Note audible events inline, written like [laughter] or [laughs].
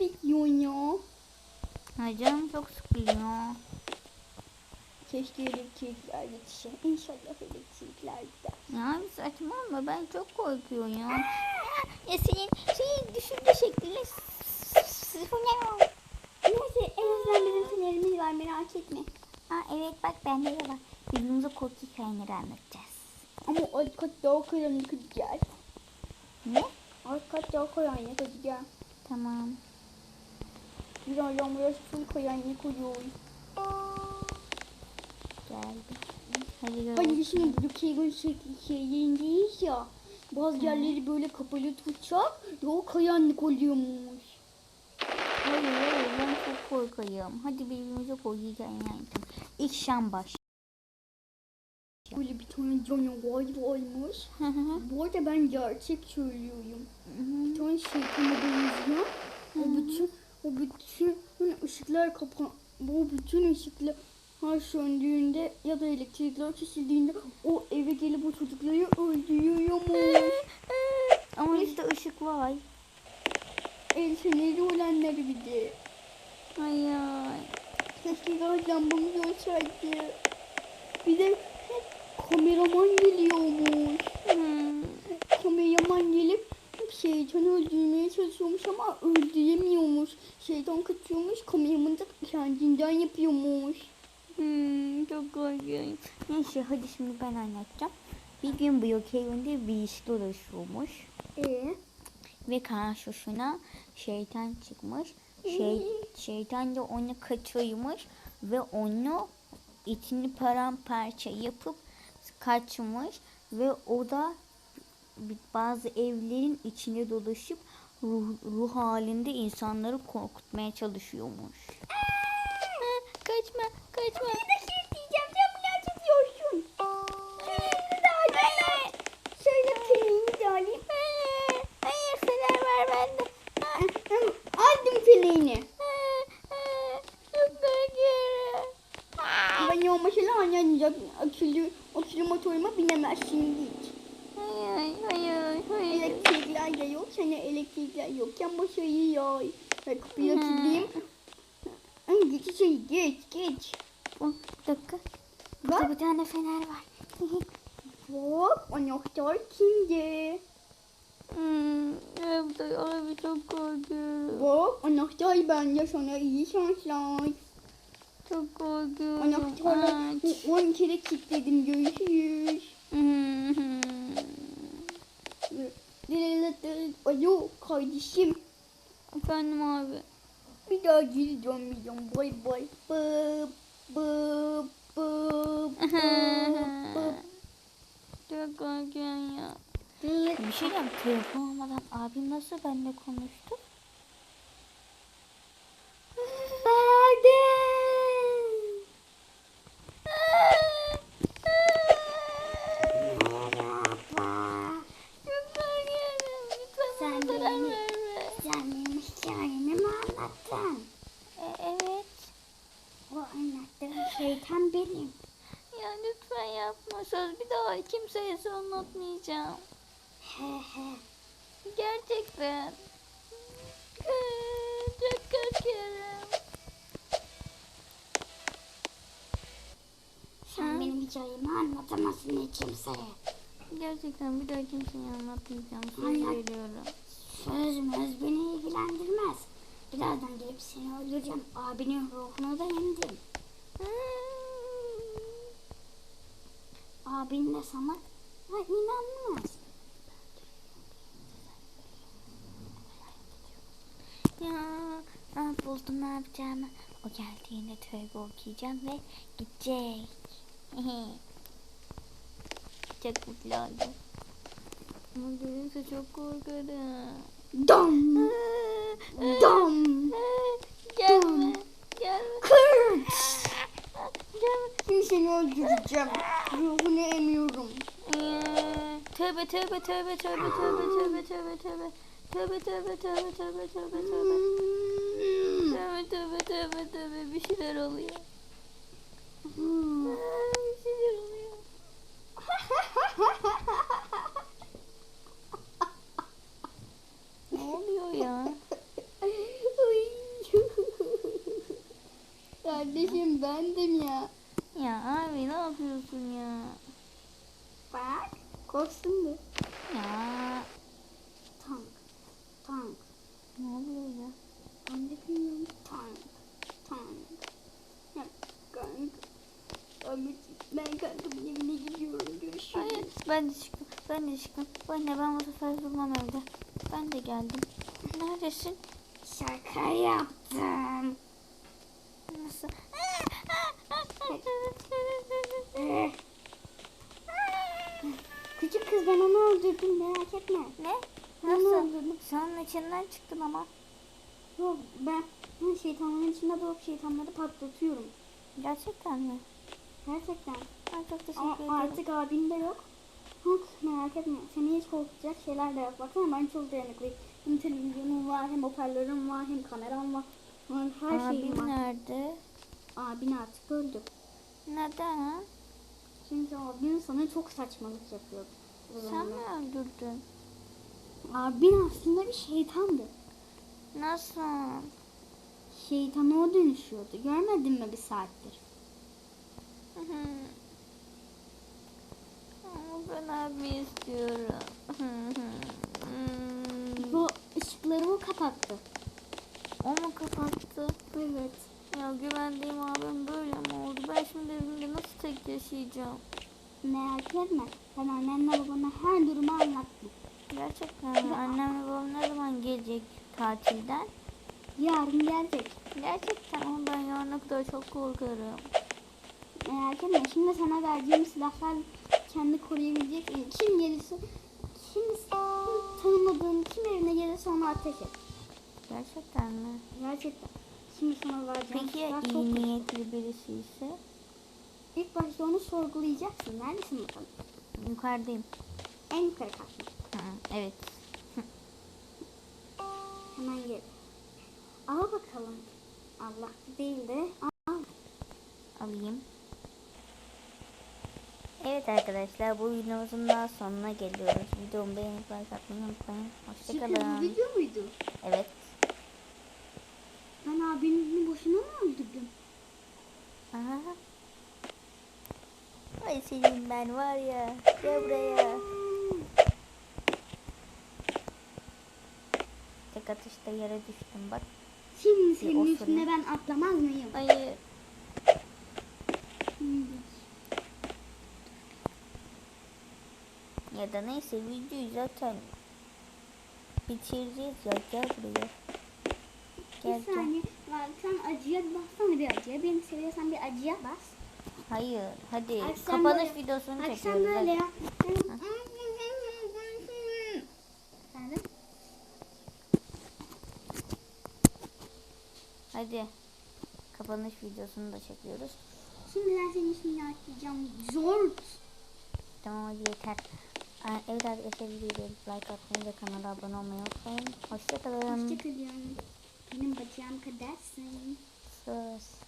ne bekliyorsun ya? Ay canım çok sıkılıyor. Keşke elektrikler yetişe. İnşallah elektrikler gider. Ya bir saçmalama ben çok korkuyorum ya. ya senin senin düşünce şeklini sıfırlayamam. Neyse en azından bizim fenerimiz var merak etme. Aa evet bak bende de var. Birbirimize korku hikayeleri anlatacağız. Ama alt kat daha karanlık olacak. Ne? Alt kat daha karanlık olacak. Tamam. Birazdan burası full karanlık oluyor. Geldi. Hadi gel. Hani şimdi bu Kegon şeyindeyiz ya. Bazı yerleri böyle kapalı tutacak. Daha karanlık oluyormuş. Hayır hayır ben çok korkuyorum. Hadi birbirimize anlatalım. İlk şan baş. Böyle bir tane canavar varmış. Bu arada ben gerçek söylüyorum. Bir tane şeytana benziyor. O bütün, o bütün ışıklar kapan, bu bütün ışıklar her söndüğünde ya da elektrikler kesildiğinde o eve gelip o çocukları öldürüyormuş. Ama işte ışık var. El feneri olanları bir de. Ay ay. Keşke gaz lambamız olsaydı. Bir de kameraman geliyormuş. Hmm. Kameraman gelip şeytanı öldürmeye çalışıyormuş ama öldüremiyormuş. Şeytan kaçıyormuş, kameraman da kendinden yapıyormuş. Hmm, çok korkuyorum. Neyse hadi şimdi ben anlatacağım. Bir gün Brookhaven'de bir iş dolaşıyormuş. Ee? Ve karşısına şeytan çıkmış. Şey, şeytan da onu kaçırmış ve onu içini paramparça yapıp kaçmış ve o da bazı evlerin içine dolaşıp ruh, ruh halinde insanları korkutmaya çalışıyormuş. kaçma, kaçma. Elektrikler yokken başarıyor. Ben kapıyı açayım. Ay, Geç içeri, geç, geç. Oh, bir dakika. Bak. Burada bir tane fener var. [laughs] Hop, anahtar kimde? hmm, evet, abi çok korkuyorum. Hop, anahtar bende sana iyi şanslar. Çok korkuyorum. Anahtarla Aç. 10 kere kilitledim, görüşürüz. Hmm. Alo kardeşim, Efendim abi. bir daha geri dönmeyeceğim. Bay bay. Bıp, bıp, bıp, [laughs] bıp, bıp. çok korkuyorum ya. Dıt. Bir şey diyeyim. Telefon olmadan abim nasıl benimle konuştu? Badem. Çok korkuyorum. Lütfen Sen bana zarar benim- verme. Sen benim hikayemi mi anlattın? E, evet. O anlattığın şeytan benim. Ya lütfen yapma. Söz bir daha kimseye anlatmayacağım. Gerçekten. Çok korkuyorum. Sen Ha? benim hikayemi anlatamazsın hiç kimseye. Gerçekten bir daha kimseye anlatmayacağım. Söz Anlat. veriyorum. Söz möz beni ilgilendirmez. Birazdan gelip seni öldüreceğim. Abinin ruhunu da yendim. Abin de sana ha, inanmaz. Ya ben buldum ne yapacağımı. O geldiğinde tövbe okuyacağım ve gidecek. [laughs] çok mutlu oldum. Ama görünce çok korkarım. Dom. [laughs] Dom. Gelme. Gelme. Şimdi seni öldüreceğim. Ruhunu emiyorum. Ee, Tövbe tövbe tövbe tövbe tövbe tövbe tövbe tövbe. Tövbe tövbe tövbe tövbe tövbe tövbe. Hmm. Tövbe tövbe tövbe tövbe bir şeyler oluyor. Hmm. Aa, bir şeyler oluyor. Ne oluyor ya? Uy Kardeşim bendim ya. Abi ne yapıyorsun ya? Bak. Korksun bu. Ya Tank. Tank. ne oluyor ya? Ben de bilmiyorum. Tank. Tank. Ya kanka. Ahmet ben kankamın evine gidiyorum. Görüşürüz. Hayır ben de çıktım. Ben de çıktım. Ben de ben bu sefer durmam evde. Ben de geldim. Neredesin? Şaka yaptım. Nasıl? Küçük kız ben onu öldürdüm merak etme. ne? Ben onu Nasıl? öldürdüm. Sen içinden çıktın ama. Yok ben, ben şeytanların içinde doğup şeytanları patlatıyorum. Gerçekten mi? Gerçekten. Ben çok teşekkür Ama ederim. artık abin de yok. Yok merak etme. Seni hiç korkutacak şeyler de yok. Baksana ben çok dayanıklıyım. Hem televizyonum var, hem hoparlörüm var, hem kameram var. Her şeyim Abim var. nerede? Abin artık öldü. Neden? Çünkü abin sana çok saçmalık yapıyordu. o Sen zamanlar. mi öldürdün? Abin aslında bir şeytandı. Nasıl? Şeytana o dönüşüyordu. Görmedin mi bir saattir? Hı hı. Ama ben abi istiyorum. Hı hı. Bu ışıkları o kapattı. O mu kapattı? Evet. Ya güvendiğim abim böyle mi oldu? Ben şimdi evimde nasıl tek yaşayacağım? Merak etme. Ben annenle babana her durumu anlattım. Gerçekten mi? Annem ve babam ne zaman gelecek tatilden? Yarın gelecek. Gerçekten ama ben yarına kadar çok korkarım. Merak etme. Şimdi sana vereceğim silahlar kendi koruyabileceksin. Kim gelirse, kim tanımadığın kim evine gelirse ona ateş et. Gerçekten mi? Gerçekten. Şimdi sana vereceğim Peki iyi niyetli birisi ise? İlk başta onu sorgulayacaksın. Neredesin bakalım? Yukarıdayım. En yukarı. Hı, evet. Hemen gel. Al bakalım. Allah değil de al. Alayım. Evet arkadaşlar bu videomuzun daha sonuna geliyoruz. Videomu beğenip like atmayı unutmayın. Hoşçakalın. video muydu? Evet. Ay senin ben var ya. Gel buraya. Tek atışta yere düştüm bak. Şimdi Bir senin osurayım. üstüne ben atlamaz mıyım? Hayır. Ya da neyse videoyu zaten bitireceğiz ya. Gel buraya. Gel Bir gel. saniye. Bak sen acıya bassana bir acıya. Beni seviyorsan bir acıya bas. Hayır. Hadi. Akşam Kapanış böyle- videosunu Akşam çekiyoruz. böyle Hadi. ya. Efendim? Hadi. Kapanış videosunu da çekiyoruz. Şimdi ben senin ismini atlayacağım. Zor. Tamam hadi yeter. Evet arkadaşlar videoyu like atmayı ve kanala abone olmayı unutmayın. Hoşçakalın. Hoşçakalın. Benim bacağım kadarsın. Sus.